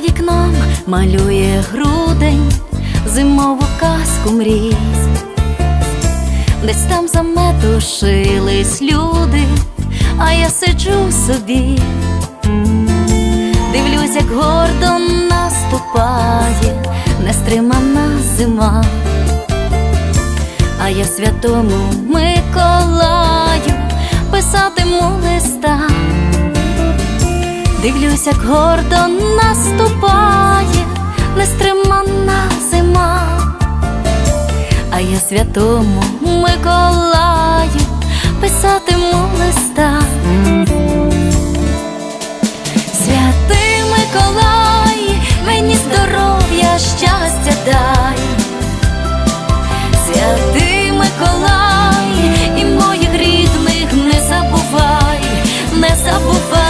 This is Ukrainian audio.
вікном малює грудень, зимову казку мрій. Десь там заметушились люди, а я сиджу собі, дивлюсь, як гордо наступає нестримана зима, а я святому Миколаю писатиму листа. Дивлюсь, як гордо наступає святому Миколаю писатиму листа. Святий Миколай, мені здоров'я, щастя дай, святий Миколай, і моїх рідних не забувай, не забувай.